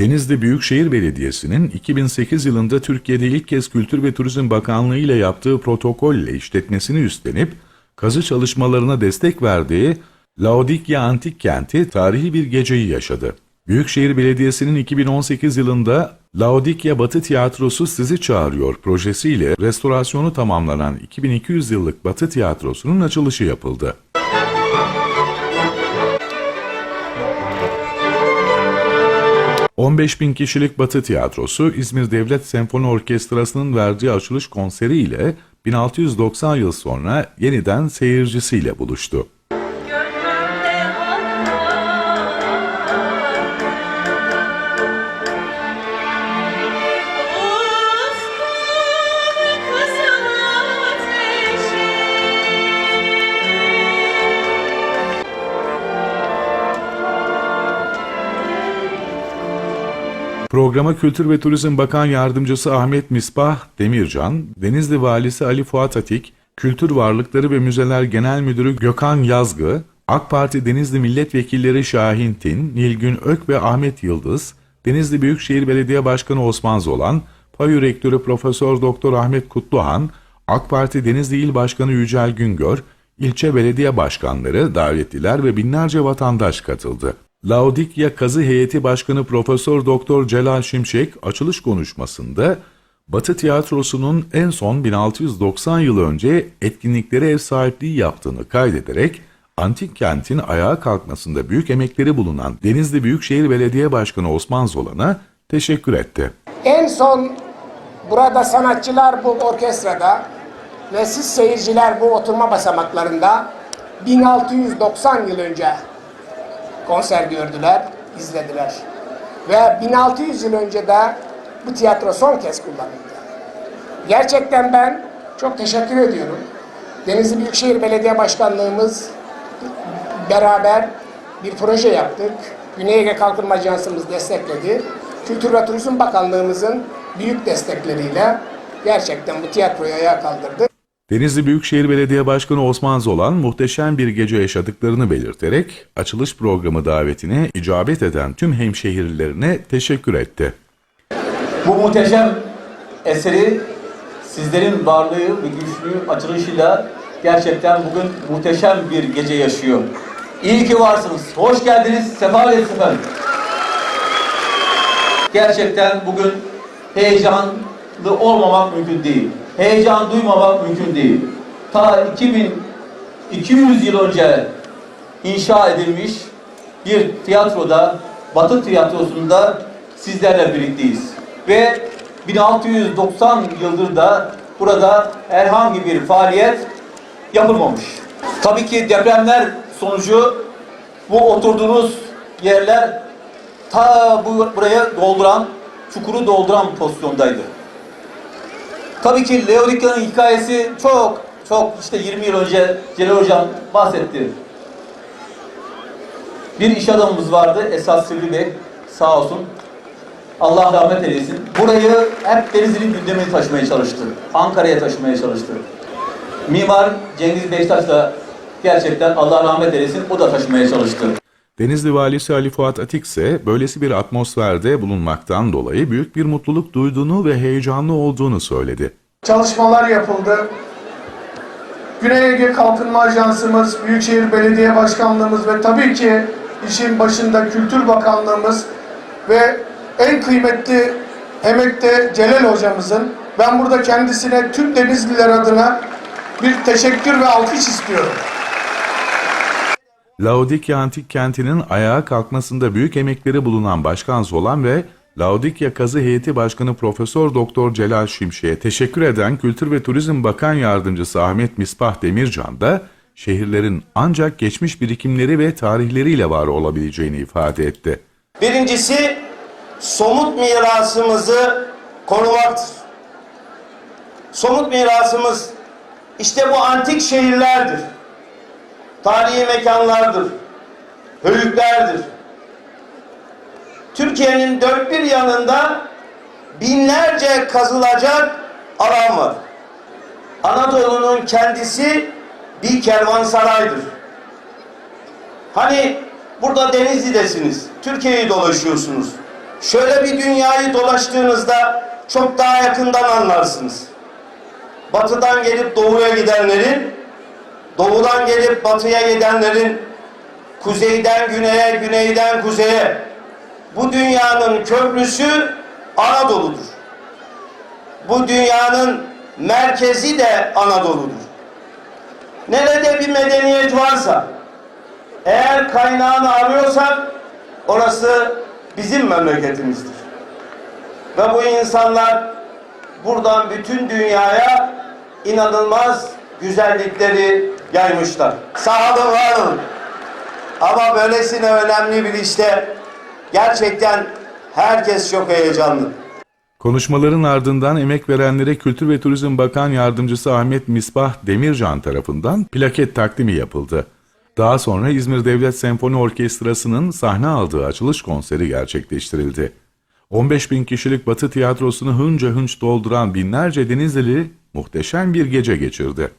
Denizli Büyükşehir Belediyesi'nin 2008 yılında Türkiye'de ilk kez Kültür ve Turizm Bakanlığı ile yaptığı protokolle işletmesini üstlenip kazı çalışmalarına destek verdiği Laodikya Antik Kenti tarihi bir geceyi yaşadı. Büyükşehir Belediyesi'nin 2018 yılında Laodikya Batı Tiyatrosu Sizi Çağırıyor projesiyle restorasyonu tamamlanan 2200 yıllık Batı Tiyatrosu'nun açılışı yapıldı. 15 bin kişilik Batı Tiyatrosu, İzmir Devlet Senfoni Orkestrası'nın verdiği açılış konseriyle 1690 yıl sonra yeniden seyircisiyle buluştu. Programa Kültür ve Turizm Bakan Yardımcısı Ahmet Misbah Demircan, Denizli Valisi Ali Fuat Atik, Kültür Varlıkları ve Müzeler Genel Müdürü Gökhan Yazgı, AK Parti Denizli Milletvekilleri Şahin Tin, Nilgün Ök ve Ahmet Yıldız, Denizli Büyükşehir Belediye Başkanı Osman Zolan, PAYÜ Rektörü Profesör Doktor Ahmet Kutluhan, AK Parti Denizli İl Başkanı Yücel Güngör, ilçe belediye başkanları, davetliler ve binlerce vatandaş katıldı. Laodikya Kazı Heyeti Başkanı Profesör Doktor Celal Şimşek açılış konuşmasında Batı Tiyatrosu'nun en son 1690 yıl önce etkinliklere ev sahipliği yaptığını kaydederek antik kentin ayağa kalkmasında büyük emekleri bulunan Denizli Büyükşehir Belediye Başkanı Osman Zolan'a teşekkür etti. En son burada sanatçılar bu orkestrada ve siz seyirciler bu oturma basamaklarında 1690 yıl önce konser gördüler, izlediler. Ve 1600 yıl önce de bu tiyatro son kez kullanıldı. Gerçekten ben çok teşekkür ediyorum. Denizli Büyükşehir Belediye Başkanlığımız beraber bir proje yaptık. Güney Ege Kalkınma Ajansımız destekledi. Kültür ve Turizm Bakanlığımızın büyük destekleriyle gerçekten bu tiyatroyu ayağa kaldırdı. Denizli Büyükşehir Belediye Başkanı Osman Zolan muhteşem bir gece yaşadıklarını belirterek açılış programı davetine icabet eden tüm hemşehrilerine teşekkür etti. Bu muhteşem eseri sizlerin varlığı ve güçlü açılışıyla gerçekten bugün muhteşem bir gece yaşıyor. İyi ki varsınız. Hoş geldiniz. Sefa geldiniz efendim. Gerçekten bugün heyecanlı olmamak mümkün değil. Heyecan duymamak mümkün değil. Ta 2200 yıl önce inşa edilmiş bir tiyatroda, Batı tiyatrosunda sizlerle birlikteyiz. Ve 1690 yıldır da burada herhangi bir faaliyet yapılmamış. Tabii ki depremler sonucu bu oturduğunuz yerler ta bu buraya dolduran, çukuru dolduran pozisyondaydı. Tabii ki Leodika'nın hikayesi çok çok işte 20 yıl önce Celal Hocam bahsetti. Bir iş adamımız vardı Esas Sivri Bey sağ olsun. Allah rahmet eylesin. Burayı hep Denizli'nin gündemine taşımaya çalıştı. Ankara'ya taşımaya çalıştı. Mimar Cengiz Beştaş da gerçekten Allah rahmet eylesin o da taşımaya çalıştı. Denizli Valisi Ali Fuat Atik ise böylesi bir atmosferde bulunmaktan dolayı büyük bir mutluluk duyduğunu ve heyecanlı olduğunu söyledi. çalışmalar yapıldı. Güney Ege Kalkınma Ajansımız, Büyükşehir Belediye Başkanlığımız ve tabii ki işin başında Kültür Bakanlığımız ve en kıymetli emekte Celal hocamızın ben burada kendisine tüm Denizliler adına bir teşekkür ve alkış istiyorum. Laodikya Antik Kenti'nin ayağa kalkmasında büyük emekleri bulunan Başkan Zolan ve Laodikya Kazı Heyeti Başkanı Profesör Doktor Celal Şimşek'e teşekkür eden Kültür ve Turizm Bakan Yardımcısı Ahmet Misbah Demircan da şehirlerin ancak geçmiş birikimleri ve tarihleriyle var olabileceğini ifade etti. Birincisi somut mirasımızı korumaktır. Somut mirasımız işte bu antik şehirlerdir. Tarihi mekanlardır. Höyüklerdir. Türkiye'nin dört bir yanında binlerce kazılacak alan var. Anadolu'nun kendisi bir kervansaraydır. Hani burada Denizli'desiniz. Türkiye'yi dolaşıyorsunuz. Şöyle bir dünyayı dolaştığınızda çok daha yakından anlarsınız. Batıdan gelip doğuya gidenlerin, doğudan gelip batıya gidenlerin, kuzeyden güneye, güneyden kuzeye, bu dünyanın köprüsü Anadolu'dur. Bu dünyanın merkezi de Anadolu'dur. Nerede bir medeniyet varsa, eğer kaynağını arıyorsak, orası bizim memleketimizdir. Ve bu insanlar buradan bütün dünyaya inanılmaz güzellikleri yaymışlar. Sağ olun, var olun. Ama böylesine önemli bir işte gerçekten herkes çok heyecanlı. Konuşmaların ardından emek verenlere Kültür ve Turizm Bakan Yardımcısı Ahmet Misbah Demircan tarafından plaket takdimi yapıldı. Daha sonra İzmir Devlet Senfoni Orkestrası'nın sahne aldığı açılış konseri gerçekleştirildi. 15 bin kişilik Batı tiyatrosunu hınca hınç dolduran binlerce Denizlili muhteşem bir gece geçirdi.